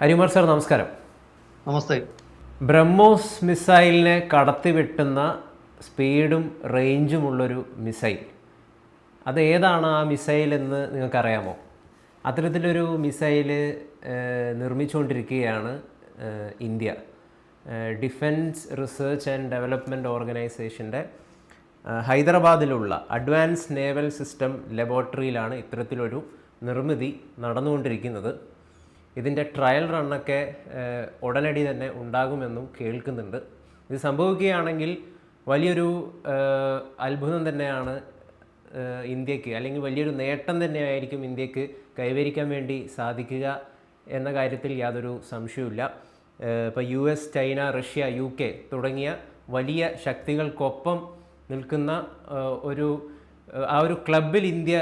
Harikumar sir നമസ്കാരം. നമസ്തേ. ബ്രഹ്മോസ് മിസൈലിനെ കടത്തിവെട്ടുന്ന സ്പീഡും റേഞ്ചുമുള്ളൊരു missile. അത് ഏതാണ് ആ മിസൈൽ എന്ന് നിങ്ങൾക്കറിയാമോ? അത്തരത്തിലൊരു missile നിർമ്മിച്ചുകൊണ്ടിരിക്കുകയാണ് India. Defence research and development ഓർഗനൈസേഷന്റെ ഹൈദരാബാദിലുള്ള അഡ്വാൻസ് നേവൽ സിസ്റ്റം ലബോറട്ടറിയിലാണ് ഇത്തരത്തിലൊരു നിർമ്മിതി നടന്നുകൊണ്ടിരിക്കുന്നത്. ഇതിന്റെ ട്രയൽ റണ്ണൊക്കെ ഉടനടി തന്നെ ഉണ്ടാകുമെന്നും കേൾക്കുന്നുണ്ട്. ഇത് സംഭവിക്കുകയാണെങ്കിൽ വലിയൊരു അത്ഭുതം തന്നെയാണ് ഇന്ത്യയ്ക്ക് അല്ലെങ്കിൽ വലിയൊരു നേട്ടം തന്നെയായിരിക്കും ഇന്ത്യയ്ക്ക് കൈവരിക്കാൻ വേണ്ടി സാധിക്കുക എന്ന കാര്യത്തിൽ യാതൊരു സംശയവുമില്ല. ഇപ്പോൾ U S China Russia U K തുടങ്ങിയ വലിയ ശക്തികൾക്കൊപ്പം നിൽക്കുന്ന ഒരു ആ ഒരു ക്ലബിൽ ഇന്ത്യ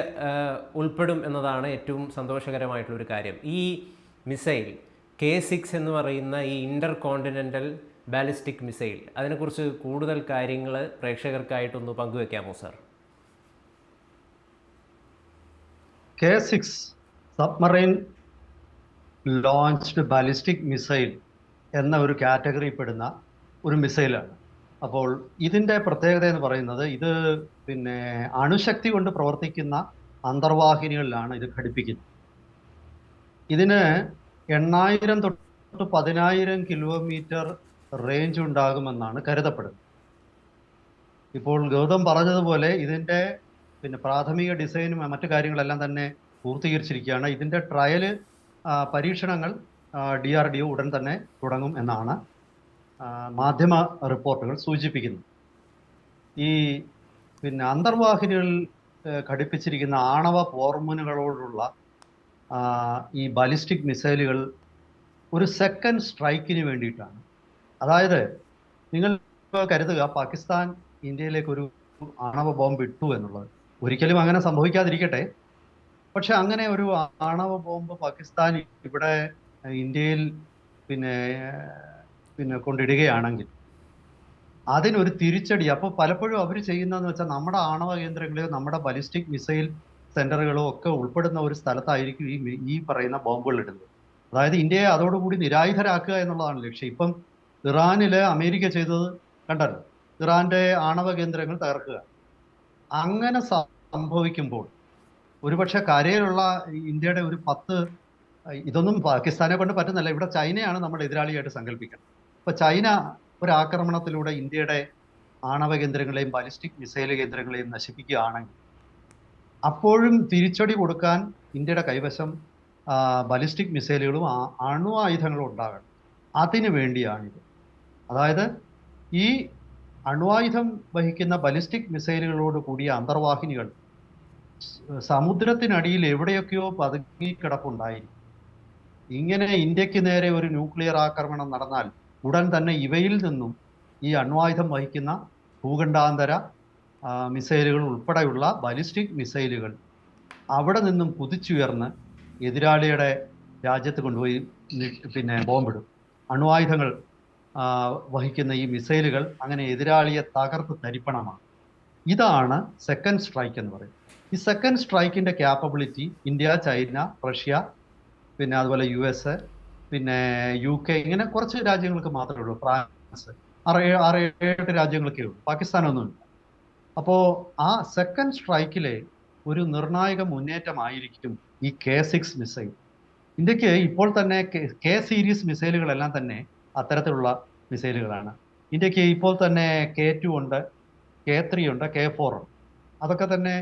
ഉൾപ്പെടും എന്നതാണ് ഏറ്റവും സന്തോഷകരമായിട്ടുള്ളൊരു കാര്യം. ഈ മിസൈൽ കെ സിക്സ് എന്ന് പറയുന്ന ഈ ഇന്റർ കോണ്ടിനെന്റൽ ബാലിസ്റ്റിക് മിസൈൽ. അതിനെക്കുറിച്ച് കൂടുതൽ കാര്യങ്ങൾ പ്രേക്ഷകർക്കായിട്ടൊന്ന് പങ്കുവെക്കാമോ sir? K six submarine launched ballistic missile എന്ന ഒരു കാറ്റഗറിയിൽ പെടുന്ന ഒരു മിസൈലാണ്. അപ്പോൾ ഇതിന്റെ പ്രത്യേകത എന്ന് പറയുന്നത് ഇത് പിന്നെ അണുശക്തി കൊണ്ട് പ്രവർത്തിക്കുന്ന അന്തർവാഹിനികളിലാണ് ഇത് ഘടിപ്പിക്കുന്നത്. ഇതിന് എണ്ണായിരം തൊട്ട് പതിനായിരം കിലോമീറ്റർ റേഞ്ച് ഉണ്ടാകുമെന്നാണ് കരുതപ്പെടുന്നത്. ഇപ്പോൾ ഗൗതം പറഞ്ഞതുപോലെ ഇതിന്റെ പിന്നെ പ്രാഥമിക ഡിസൈനും മറ്റു കാര്യങ്ങളെല്ലാം തന്നെ പൂർത്തീകരിച്ചിരിക്കുകയാണ്. ഇതിന്റെ ട്രയൽ പരീക്ഷണങ്ങൾ ഡി ആർ ഡി ഒ ഉടൻ തന്നെ തുടങ്ങും എന്നാണ് മാധ്യമ റിപ്പോർട്ടുകൾ സൂചിപ്പിക്കുന്നത്. ഈ പിന്നെ അന്തർവാഹിനികളിൽ ഘടിപ്പിച്ചിരിക്കുന്ന ആണവ പോർമുനുകളോടുള്ള ആ, ഈ ബാലിസ്റ്റിക് മിസൈലുകൾ ഒരു സെക്കൻഡ് സ്ട്രൈക്കിന് വേണ്ടിയിട്ടാണ്. അതായത് നിങ്ങൾ കരുതുക പാകിസ്ഥാൻ ഇന്ത്യയിലേക്ക് ഒരു ആണവ ബോംബ് ഇട്ടു എന്നുള്ളത്. ഒരിക്കലും അങ്ങനെ സംഭവിക്കാതിരിക്കട്ടെ. പക്ഷെ അങ്ങനെ ഒരു ആണവ ബോംബ് പാകിസ്ഥാൻ ഇവിടെ ഇന്ത്യയിൽ പിന്നെ പിന്നെ കൊണ്ടിടുകയാണെങ്കിൽ അതിനൊരു തിരിച്ചടി. അപ്പോൾ പലപ്പോഴും അവർ ചെയ്യുന്നതെന്ന് വെച്ചാൽ നമ്മുടെ ആണവ കേന്ദ്രങ്ങളെയോ നമ്മുടെ ബലിസ്റ്റിക് മിസൈൽ സെന്ററുകളോ ഒക്കെ ഉൾപ്പെടുന്ന ഒരു സ്ഥലത്തായിരിക്കും ഈ ഈ പറയുന്ന ബോംബുകൾ ഇടുന്നത്. അതായത് ഇന്ത്യയെ അതോടുകൂടി നിരായുധരാക്കുക എന്നുള്ളതാണ് ലക്ഷ്യം. ഇപ്പം ഇറാനിൽ അമേരിക്ക ചെയ്തത് കണ്ടല്ലോ ഇറാന്റെ ആണവ കേന്ദ്രങ്ങൾ തകർക്കുക. അങ്ങനെ സംഭവിക്കുമ്പോൾ ഒരുപക്ഷെ കരയിലുള്ള ഇന്ത്യയുടെ ഒരു പത്ത് ഇതൊന്നും പാകിസ്ഥാനെ കൊണ്ട് പറ്റുന്നില്ല ഇവിടെ ചൈനയാണ് നമ്മുടെ എതിരാളിയായിട്ട് സങ്കല്പിക്കുന്നത്. ഇപ്പൊ ചൈന ഒരു ആക്രമണത്തിലൂടെ ഇന്ത്യയുടെ ആണവ കേന്ദ്രങ്ങളെയും ബാലിസ്റ്റിക് മിസൈൽ കേന്ദ്രങ്ങളെയും നശിപ്പിക്കുകയാണെങ്കിൽ അപ്പോഴും തിരിച്ചടി കൊടുക്കാൻ ഇന്ത്യയുടെ കൈവശം ബലിസ്റ്റിക് മിസൈലുകളും അണു ആയുധങ്ങളും ഉണ്ടാകണം അതിനു വേണ്ടിയാണിത് അതായത് ഈ അണ്വായുധം വഹിക്കുന്ന ബലിസ്റ്റിക് മിസൈലുകളോട് കൂടിയ അന്തർവാഹിനികൾ സമുദ്രത്തിനടിയിൽ എവിടെയൊക്കെയോ പതുങ്ങിക്കിടപ്പുണ്ടായിരിക്കും ഇങ്ങനെ ഇന്ത്യയ്ക്ക് നേരെ ഒരു ന്യൂക്ലിയർ ആക്രമണം നടന്നാൽ ഉടൻ തന്നെ ഇവയിൽ നിന്നും ഈ അണ്വായുധം വഹിക്കുന്ന ഭൂഖണ്ഡാന്തര മിസൈലുകൾ ഉൾപ്പെടെയുള്ള ബാലിസ്റ്റിക് മിസൈലുകൾ അവിടെ നിന്നും കുതിച്ചുയർന്ന് എതിരാളിയുടെ രാജ്യത്ത് കൊണ്ടുപോയി പിന്നെ ബോംബിടും. അണുവായുധങ്ങൾ വഹിക്കുന്ന ഈ മിസൈലുകൾ അങ്ങനെ എതിരാളിയെ തകർത്ത് തരിപ്പണമാണ്. ഇതാണ് സെക്കൻഡ് സ്ട്രൈക്ക് എന്ന് പറയുന്നത്. ഈ സെക്കൻഡ് സ്ട്രൈക്കിന്റെ ക്യാപ്പബിലിറ്റി ഇന്ത്യ ചൈന റഷ്യ പിന്നെ അതുപോലെ യു എസ് പിന്നെ യു കെ ഇങ്ങനെ കുറച്ച് രാജ്യങ്ങൾക്ക് മാത്രമേ ഉള്ളൂ. ഫ്രാൻസ് ആറ് ആറ് ഏഴ് രാജ്യങ്ങളൊക്കെ ഉള്ളൂ. പാകിസ്ഥാനൊന്നുമില്ല. അപ്പോൾ ആ സെക്കൻഡ് സ്ട്രൈക്കിലെ ഒരു നിർണായക മുന്നേറ്റമായിരിക്കും ഈ കെ സിക്സ് മിസൈൽ ഇന്ത്യയ്ക്ക് ഇപ്പോൾ തന്നെ കെ സീരീസ് മിസൈലുകളെല്ലാം തന്നെ അത്തരത്തിലുള്ള മിസൈലുകളാണ് ഇന്ത്യയ്ക്ക് ഇപ്പോൾ തന്നെ കെ ടു ഉണ്ട് കെ ത്രീ ഉണ്ട് കെ ഫോർ ഉണ്ട്. അതൊക്കെ തന്നെ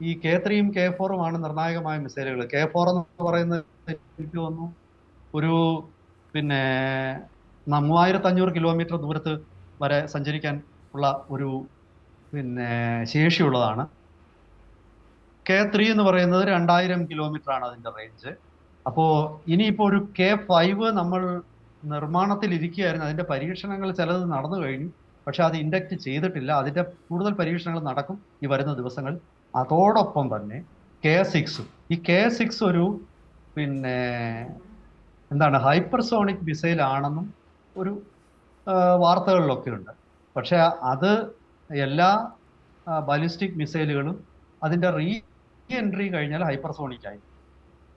ഈ കെ ത്രീയും കെ ഫോറുമാണ് നിർണായകമായ മിസൈലുകൾ കെ ഫോർ എന്ന് പറയുന്നത് എനിക്ക് തോന്നുന്നു ഒരു പിന്നെ മൂവായിരത്തി അഞ്ഞൂറ് കിലോമീറ്റർ ദൂരത്ത് വരെ സഞ്ചരിക്കാൻ ഉള്ള ഒരു പിന്നെ ശേഷിയുള്ളതാണ്. കെ ത്രീ എന്ന് പറയുന്നത് രണ്ടായിരം കിലോമീറ്റർ ആണ് അതിന്റെ റേഞ്ച് അപ്പോൾ ഇനിയിപ്പോൾ ഒരു കെ ഫൈവ് നമ്മൾ നിർമ്മാണത്തിൽ ഇരിക്കുകയായിരുന്നു അതിന്റെ പരീക്ഷണങ്ങൾ ചിലത് നടന്നു കഴിഞ്ഞു. പക്ഷെ അത് ഇൻഡക്റ്റ് ചെയ്തിട്ടില്ല. അതിന്റെ കൂടുതൽ പരീക്ഷണങ്ങൾ നടക്കും ഈ വരുന്ന ദിവസങ്ങൾ അതോടൊപ്പം തന്നെ കെ സിക്സും ഈ കെ സിക്സ് ഒരു പിന്നെ എന്താണ് ഹൈപ്പർസോണിക് മിസൈൽ ആണെന്നും ഒരു വാർത്തകളിലൊക്കെ ഉണ്ട് പക്ഷെ അത് എല്ലാ ബാലിസ്റ്റിക് മിസൈലുകളും അതിന്റെ റീ എൻട്രി കഴിഞ്ഞാൽ ഹൈപ്പർസോണിക് ആയി.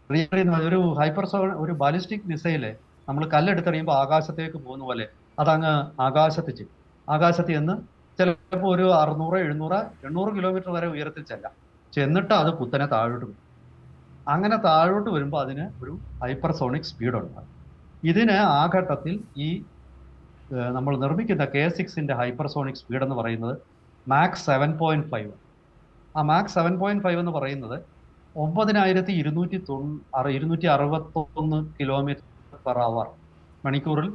റീ എൻട്രി എന്ന് പറഞ്ഞാൽ ഒരു ഹൈപ്പർസോൺ ഒരു ബാലിസ്റ്റിക് മിസൈൽ നമ്മൾ കല്ലെടുത്തെറിയുമ്പോൾ ആകാശത്തേക്ക് പോകുന്ന പോലെ അതങ്ങ് ആകാശത്ത് ചെയ്യും ആകാശത്ത് ചെന്ന് ചിലപ്പോൾ ഒരു അറുന്നൂറ് എഴുന്നൂറ് എണ്ണൂറ് കിലോമീറ്റർ വരെ ഉയരത്തിൽ ചെല്ലാം. ചെന്നിട്ട് അത് കുത്തനെ താഴോട്ട് വരും. അങ്ങനെ താഴോട്ട് വരുമ്പോൾ അതിന് ഒരു ഹൈപ്പർസോണിക് സ്പീഡ് ഉണ്ടാകും ഇതിന് ആ ഘട്ടത്തിൽ ഈ നമ്മൾ നിർമ്മിക്കുന്ന കെ സിക്സിന്റെ ഹൈപ്പർസോണിക് സ്പീഡ് എന്ന് പറയുന്നത് മാക്സ് സെവൻ പോയിന്റ് ഫൈവ് ആ മാക്സ് സെവൻ പോയിന്റ് ഫൈവ് എന്ന് പറയുന്നത് ഒമ്പതിനായിരത്തി ഇരുന്നൂറ്റി തൊ ഇരുന്നൂറ്റി അറുപത്തൊന്ന് കിലോമീറ്റർ പെർ അവർ മണിക്കൂറിൽ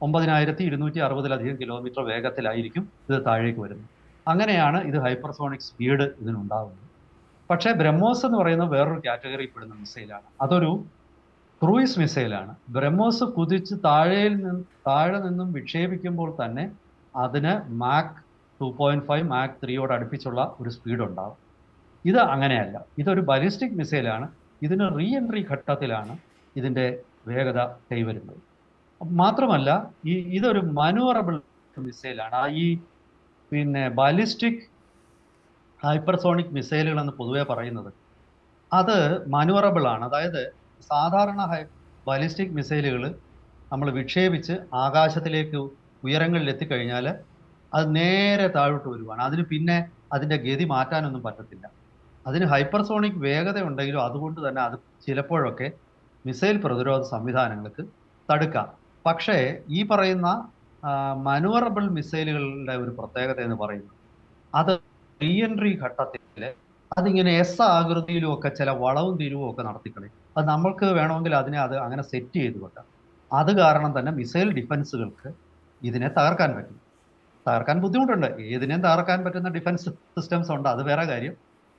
ഒമ്പതിനായിരത്തി ഇരുന്നൂറ്റി അറുപതിലധികം കിലോമീറ്റർ വേഗത്തിലായിരിക്കും ഇത് താഴേക്ക് വരുന്നത്. അങ്ങനെയാണ് ഇത് ഹൈപ്പർസോണിക് സ്പീഡ് ഇതിനുണ്ടാകുന്നത് പക്ഷേ ബ്രഹ്മോസ് എന്ന് പറയുന്നത് വേറൊരു കാറ്റഗറി പെടുന്ന മിസൈലാണ് അതൊരു ക്രൂയിസ് മിസൈലാണ്. ബ്രഹ്മോസ് കുതിച്ച് താഴെയിൽ നിന്ന് താഴെ നിന്നും വിക്ഷേപിക്കുമ്പോൾ തന്നെ അതിന് Mach two point five Mach ത്രീയോട് അടുപ്പിച്ചുള്ള ഒരു സ്പീഡ് ഉണ്ടാവും. ഇത് അങ്ങനെയല്ല. ഇതൊരു ബലിസ്റ്റിക് മിസൈലാണ് ഇതിന് റീ എൻട്രി ഘട്ടത്തിലാണ് ഇതിന്റെ വേഗത കൈവരുന്നത്. മാത്രമല്ല ഈ ഇതൊരു മനുവറബിൾ മിസൈലാണ് ആ ഈ പിന്നെ ബാലിസ്റ്റിക് ഹൈപ്പർസോണിക് മിസൈലുകളെന്ന് പൊതുവെ പറയുന്നത് അത് മനുവറബിൾ ആണ്. അതായത് സാധാരണ ഹൈ ബാലിസ്റ്റിക് മിസൈലുകൾ നമ്മൾ വിക്ഷേപിച്ച് ആകാശത്തിലേക്ക് ഉയരങ്ങളിൽ എത്തിക്കഴിഞ്ഞാൽ അത് നേരെ താഴോട്ട് വരുവാണ്. അതിന് പിന്നെ അതിന്റെ ഗതി മാറ്റാനൊന്നും പറ്റത്തില്ല. അതിന് ഹൈപ്പർസോണിക് വേഗത ഉണ്ടെങ്കിലും അതുകൊണ്ട് തന്നെ അത് ചിലപ്പോഴൊക്കെ മിസൈൽ പ്രതിരോധ സംവിധാനങ്ങൾക്ക് തടുക്കാം. പക്ഷേ ഈ പറയുന്ന മനുവറബിൾ മിസൈലുകളുടെ ഒരു പ്രത്യേകത എന്ന് പറയുന്നത് അത് റീഎൻട്രി ഘട്ടത്തിൽ അതിങ്ങനെ എസ് ആകൃതിയിലും ഒക്കെ ചില വളവും തിരിവും ഒക്കെ നടത്തിക്കളയും. അത് നമ്മൾക്ക് വേണമെങ്കിൽ അതിനെ അത് അങ്ങനെ സെറ്റ് ചെയ്ത് വെക്കാം. അത് കാരണം തന്നെ മിസൈൽ ഡിഫൻസുകൾക്ക് ഇതിനെ തകർക്കാൻ പറ്റും. തകർക്കാൻ ബുദ്ധിമുട്ടുണ്ട്. ഏതിനെയും തകർക്കാൻ പറ്റുന്ന ഡിഫൻസ് സിസ്റ്റംസ് ഉണ്ട്. അത് വേറെ കാര്യം.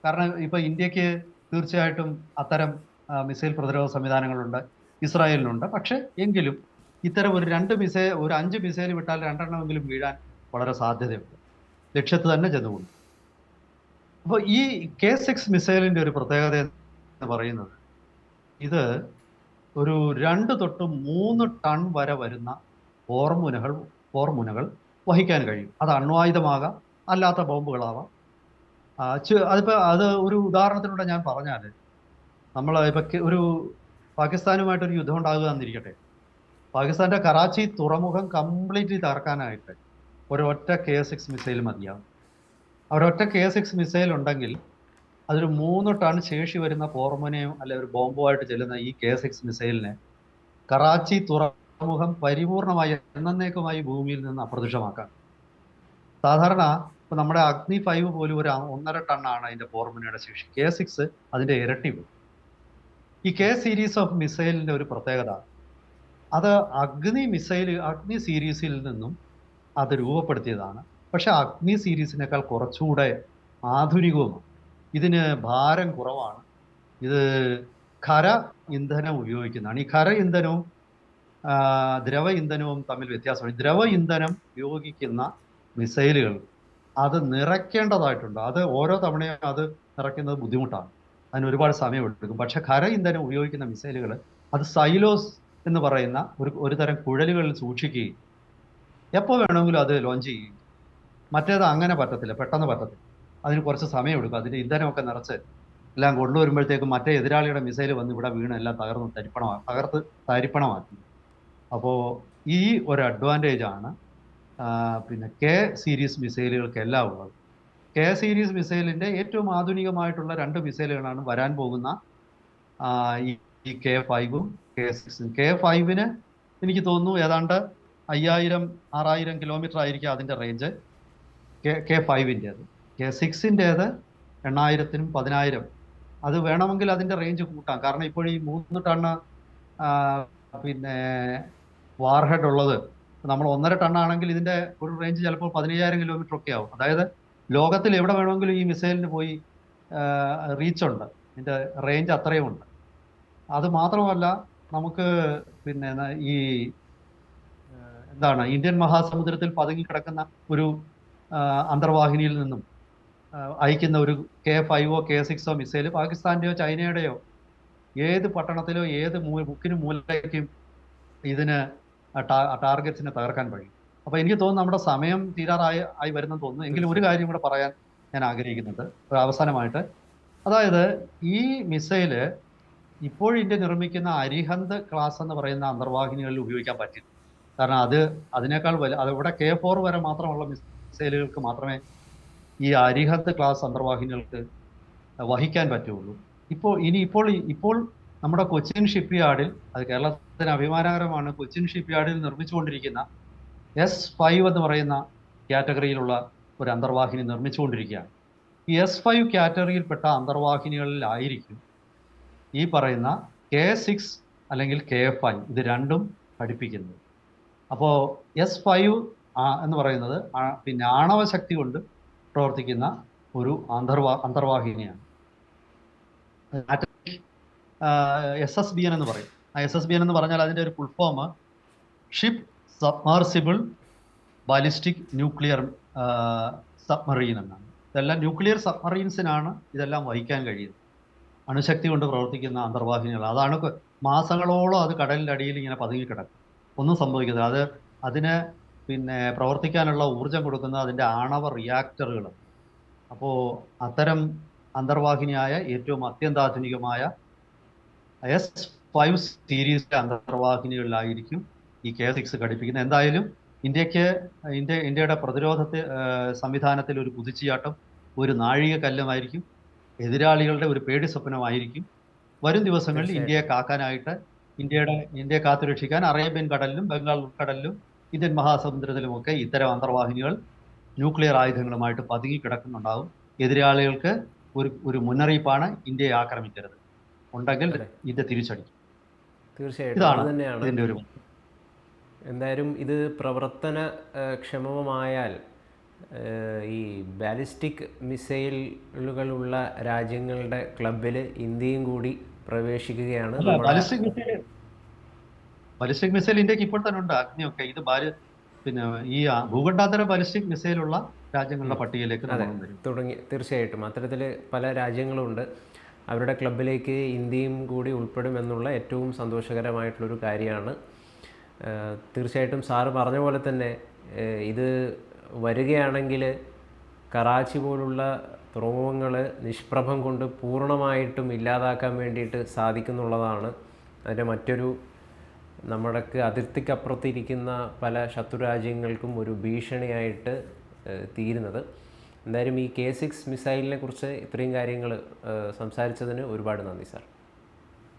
കാരണം ഇപ്പോൾ ഇന്ത്യയ്ക്ക് തീർച്ചയായിട്ടും അത്തരം മിസൈൽ പ്രതിരോധ സംവിധാനങ്ങളുണ്ട്. ഇസ്രായേലിനുണ്ട്. പക്ഷേ എങ്കിലും ഇത്തരം ഒരു രണ്ട് മിസൈൽ ഒരു അഞ്ച് മിസൈൽ വിട്ടാൽ രണ്ടെണ്ണമെങ്കിലും വീഴാൻ വളരെ സാധ്യതയുണ്ട്. ലക്ഷ്യത്ത് തന്നെ ചെന്നുകൊണ്ട്. അപ്പോൾ ഈ കെ സിക്സ് മിസൈലിന്റെ ഒരു പ്രത്യേകത എന്ന് പറയുന്നത് ഇത് ഒരു രണ്ട് തൊട്ട് മൂന്ന് ടൺ വരെ വരുന്ന പോർമുനകൾ പോർമുനകൾ വഹിക്കാൻ കഴിയും. അത് അണ്വായുധമാകാം അല്ലാത്ത ബോംബുകളാവാം. അതിപ്പോൾ അത് ഒരു ഉദാഹരണത്തിലൂടെ ഞാൻ പറഞ്ഞാൽ നമ്മൾ ഇപ്പം ഒരു പാകിസ്ഥാനുമായിട്ടൊരു യുദ്ധം ഉണ്ടാകുക എന്നിരിക്കട്ടെ. പാകിസ്ഥാന്റെ കറാച്ചി തുറമുഖം കംപ്ലീറ്റ്ലി തകർക്കാനായിട്ട് ഒരൊറ്റ കെ എസ് സിക്സ് മിസൈൽ മതിയാവും. ഒരൊറ്റ കെ എസ് സിക്സ് മിസൈൽ ഉണ്ടെങ്കിൽ അതൊരു മൂന്ന് ടൺ ശേഷി വരുന്ന പോർമുനയോ അല്ലെ ഒരു ബോംബോ ആയിട്ട് ചെല്ലുന്ന ഈ കെ സിക്സ് മിസൈലിനെ കറാച്ചി തുറമുഖം പരിപൂർണമായി എന്നേക്കുമായി ഭൂമിയിൽ നിന്ന് അപ്രത്യക്ഷമാക്കാം. സാധാരണ ഇപ്പൊ നമ്മുടെ അഗ്നി ഫൈവ് പോലും ഒരു ഒന്നര ആണ് അതിന്റെ പോർമുനയുടെ ശേഷി. കെ സിക്സ് അതിന്റെ ഇരട്ടി വരും ഈ കെ സീരീസ് ഓഫ് മിസൈലിന്റെ ഒരു പ്രത്യേകത അത് അഗ്നി മിസൈൽ അഗ്നി സീരീസിൽ നിന്നും അത് രൂപപ്പെടുത്തിയതാണ്. പക്ഷെ അഗ്നി സീരീസിനേക്കാൾ കുറച്ചുകൂടെ ആധുനികവുമാണ്. ഇതിന് ഭാരം കുറവാണ്. ഇത് ഖര ഇന്ധനം ഉപയോഗിക്കുന്നതാണ്. ഈ ഖര ഇന്ധനവും ദ്രവ ഇന്ധനവും തമ്മിൽ വ്യത്യാസമാണ്. ദ്രവ ഇന്ധനം ഉപയോഗിക്കുന്ന മിസൈലുകൾ അത് നിറയ്ക്കേണ്ടതായിട്ടുണ്ട്. അത് ഓരോ തവണയും അത് നിറയ്ക്കുന്നത് ബുദ്ധിമുട്ടാണ്. അതിന് ഒരുപാട് സമയമെടുക്കും. പക്ഷെ ഖര ഇന്ധനം ഉപയോഗിക്കുന്ന മിസൈലുകൾ അത് സൈലോസ് എന്ന് പറയുന്ന ഒരു ഒരു തരം കുഴലുകളിൽ സൂക്ഷിക്കുകയും എപ്പോൾ വേണമെങ്കിലും അത് ലോഞ്ച് ചെയ്യുകയും മറ്റേത് അങ്ങനെ പറ്റത്തില്ല. പെട്ടെന്ന് പറ്റത്തില്ല. അതിന് കുറച്ച് സമയം എടുക്കും. അതിന്റെ ഇന്ധനമൊക്കെ നിറച്ച് എല്ലാം കൊണ്ടുവരുമ്പോഴത്തേക്കും മറ്റേ എതിരാളിയുടെ മിസൈൽ വന്ന് ഇവിടെ വീണ് എല്ലാം തകർന്ന് തരിപ്പണമാ തകർത്ത് തരിപ്പണമാക്കി. അപ്പോൾ ഈ ഒരു അഡ്വാന്റേജ് ആണ് പിന്നെ കെ സീരീസ് മിസൈലുകൾക്കെല്ലാം ഉള്ളത്. കെ സീരീസ് മിസൈലിന്റെ ഏറ്റവും ആധുനികമായിട്ടുള്ള രണ്ട് മിസൈലുകളാണ് വരാൻ പോകുന്ന ഈ കെ ഫൈവും കെ സിക്സും കെ ഫൈവിന് എനിക്ക് തോന്നുന്നു ഏതാണ്ട് അയ്യായിരം ആറായിരം കിലോമീറ്റർ ആയിരിക്കും അതിന്റെ റേഞ്ച് കെ കെ ഫൈവിന്റേത് കെ സിക്സിന്റേത് എണ്ണായിരത്തിനും പതിനായിരം. അത് വേണമെങ്കിൽ അതിന്റെ റേഞ്ച് കൂട്ടാം. കാരണം ഇപ്പോൾ ഈ മൂന്ന് ടണ്ണ് പിന്നെ വാർഹെഡ് ഉള്ളത് നമ്മൾ ഒന്നര ടണ്ണാണെങ്കിൽ ഇതിന്റെ ഒരു റേഞ്ച് ചിലപ്പോൾ പതിനയ്യായിരം കിലോമീറ്റർ ഒക്കെ ആവും. അതായത് ലോകത്തിൽ എവിടെ വേണമെങ്കിലും ഈ മിസൈലിന് പോയി റീച്ച് ഉണ്ട്. ഇതിന്റെ റേഞ്ച് അത്രയും ഉണ്ട്. അത് മാത്രമല്ല നമുക്ക് പിന്നെ ഈ എന്താണ് ഇന്ത്യൻ മഹാസമുദ്രത്തിൽ പതുങ്ങി കിടക്കുന്ന ഒരു അന്തർവാഹിനിയിൽ നിന്നും അയക്കുന്ന ഒരു കെ ഫൈവോ കെ സിക്സോ മിസൈൽ പാകിസ്ഥാന്റെയോ ചൈനയുടെയോ ഏത് പട്ടണത്തിലോ ഏത് മുക്കിനും മൂലയ്ക്കും ഇതിന് ടാർഗറ്റ്സിനെ തകർക്കാൻ കഴിയും. അപ്പൊ എനിക്ക് തോന്നുന്നു നമ്മുടെ സമയം തീരാറായി ആയി വരുന്നെന്ന് തോന്നുന്നു. എങ്കിലും ഒരു കാര്യം കൂടെ പറയാൻ ഞാൻ ആഗ്രഹിക്കുന്നുണ്ട്. ഒരു അവസാനമായിട്ട്. അതായത് ഈ മിസൈൽ ഇപ്പോൾ ഇന്ത്യ നിർമ്മിക്കുന്ന അരിഹന്ത് ക്ലാസ് എന്ന് പറയുന്ന അന്തർവാഹിനികളിൽ ഉപയോഗിക്കാൻ പറ്റില്ല. കാരണം അത് അതിനേക്കാൾ വലിയ അത് ഇവിടെ കെ ഫോർ വരെ മാത്രമുള്ള മിസൈലുകൾക്ക് മാത്രമേ ഈ അരിഹന്ത് ക്ലാസ് അന്തർവാഹിനികൾക്ക് വഹിക്കാൻ പറ്റുള്ളൂ. ഇപ്പോൾ ഇനി ഇപ്പോൾ ഇപ്പോൾ നമ്മുടെ കൊച്ചിൻ ഷിപ്പ് യാർഡിൽ അത് കേരളത്തിന് അഭിമാനകരമാണ് കൊച്ചിൻ ഷിപ്പ് യാർഡിൽ നിർമ്മിച്ചുകൊണ്ടിരിക്കുന്ന എസ് ഫൈവ് എന്ന് പറയുന്ന കാറ്റഗറിയിലുള്ള ഒരു അന്തർവാഹിനി നിർമ്മിച്ചുകൊണ്ടിരിക്കുകയാണ്. ഈ എസ് ഫൈവ് കാറ്റഗറിയിൽപ്പെട്ട അന്തർവാഹിനികളിലായിരിക്കും ഈ പറയുന്ന കെ സിക്സ് അല്ലെങ്കിൽ കെ ഫൈവ് ഇത് രണ്ടും പഠിപ്പിക്കുന്നത്. അപ്പോൾ എസ് ഫൈവ് എന്ന് പറയുന്നത് പിന്നെ ആണവശക്തി കൊണ്ട് പ്രവർത്തിക്കുന്ന ഒരു അന്തർവാ അന്തർവാഹിനിയാണ്. എസ് എസ് ബി എൻ എന്ന് പറയും. ആ എസ് എസ് ബി എൻ എന്ന് പറഞ്ഞാൽ അതിന്റെ ഒരു full form ship submersible ballistic nuclear submarine എന്നാണ്. ഇതെല്ലാം ന്യൂക്ലിയർ സബ്മറീൻസിനാണ് ഇതെല്ലാം വഹിക്കാൻ കഴിയുന്നത്. അണുശക്തി കൊണ്ട് പ്രവർത്തിക്കുന്ന അന്തർവാഹിനികൾ. അതാണ് മാസങ്ങളോളം അത് കടലിന്റെ അടിയിൽ ഇങ്ങനെ പതുങ്ങി കിടക്കും ഒന്നും സംഭവിക്കുന്നില്ല അത് അതിന് പിന്നെ പ്രവർത്തിക്കാനുള്ള ഊർജം കൊടുക്കുന്ന അതിന്റെ ആണവ റിയാക്ടറുകൾ അപ്പോൾ അത്തരം അന്തർവാഹിനിയായ ഏറ്റവും അത്യന്താധുനികമായ എസ് ഫൈവ് സീരീസിലെ അന്തർവാഹിനികളിലായിരിക്കും ഈ കെ സിക്സ് ഘടിപ്പിക്കുന്നത്. എന്തായാലും ഇന്ത്യയ്ക്ക് ഇന്ത്യ ഇന്ത്യയുടെ പ്രതിരോധത്തെ സംവിധാനത്തിൽ ഒരു കുതിച്ചുചാട്ടം ഒരു നാഴിക കല്ലുമായിരിക്കും എതിരാളികളുടെ ഒരു പേടി സ്വപ്നമായിരിക്കും. വരും ദിവസങ്ങളിൽ. ഇന്ത്യയെ കാക്കാനായിട്ട് ഇന്ത്യയുടെ ഇന്ത്യയെ കാത്തുരക്ഷിക്കാൻ അറേബ്യൻ കടലിലും ബംഗാൾ ഉൾക്കടലിലും ഇന്ത്യൻ മഹാസമുദ്രത്തിലുമൊക്കെ ഇത്തരം അന്തർവാഹിനികൾ ന്യൂക്ലിയർ ആയുധങ്ങളുമായിട്ട് പതുങ്ങി കിടക്കുന്നുണ്ടാവും. എതിരാളികൾക്ക് ഒരു ഒരു മുന്നറിയിപ്പാണ് ഇന്ത്യയെ ആക്രമിക്കരുത്. ഉണ്ടെങ്കിൽ. ഇന്ത്യ തിരിച്ചടിക്കും. തീർച്ചയായിട്ടും. തന്നെയാണ്. ഇതിന്റെ ഒരു എന്തായാലും ഇത് പ്രവർത്തന ക്ഷമമായാൽ ഈ ബാലിസ്റ്റിക് മിസൈലുകളുള്ള രാജ്യങ്ങളുടെ ക്ലബിൽ ഇന്ത്യയും കൂടി പ്രവേശിക്കുകയാണ് ബാലിസ്റ്റിക് മിസൈൽ ബാലിസ്റ്റിക് മിസൈൽ ഇന്ത്യയ്ക്ക് ഇപ്പോൾ തന്നെ ഉണ്ട്. അഗ്നിയൊക്കെ. ഇത് ഭാര്യ പിന്നെ ഈ ഭൂഖണ്ഡാന്തര ബാലിസ്റ്റിക് മിസൈലുള്ള രാജ്യങ്ങളുടെ പട്ടികയിലേക്ക് തുടങ്ങി തീർച്ചയായിട്ടും. അത്തരത്തിൽ പല രാജ്യങ്ങളും ഉണ്ട് അവരുടെ ക്ലബിലേക്ക് ഇന്ത്യയും കൂടി ഉൾപ്പെടുമെന്നുള്ള ഏറ്റവും സന്തോഷകരമായിട്ടുള്ളൊരു കാര്യമാണ്. തീർച്ചയായിട്ടും സാറ് പറഞ്ഞ പോലെ തന്നെ ഇത് വരികയാണെങ്കിൽ കറാച്ചി പോലുള്ള തുറമുഖങ്ങൾ നിഷ്പ്രഭം കൊണ്ട് പൂർണമായിട്ടും ഇല്ലാതാക്കാൻ വേണ്ടിയിട്ട് സാധിക്കുന്നുള്ളതാണ് അതിന്റെ മറ്റൊരു നമ്മുടെക്ക് അതിർത്തിക്കപ്പുറത്തിരിക്കുന്ന പല ശത്രുരാജ്യങ്ങൾക്കും ഒരു ഭീഷണിയായിട്ട് തീരുന്നത്. എന്തായാലും ഈ കെ സിക്സ് മിസൈലിനെ കുറിച്ച് ഇത്രയും കാര്യങ്ങൾ സംസാരിച്ചതിന് ഒരുപാട് നന്ദി സാർ.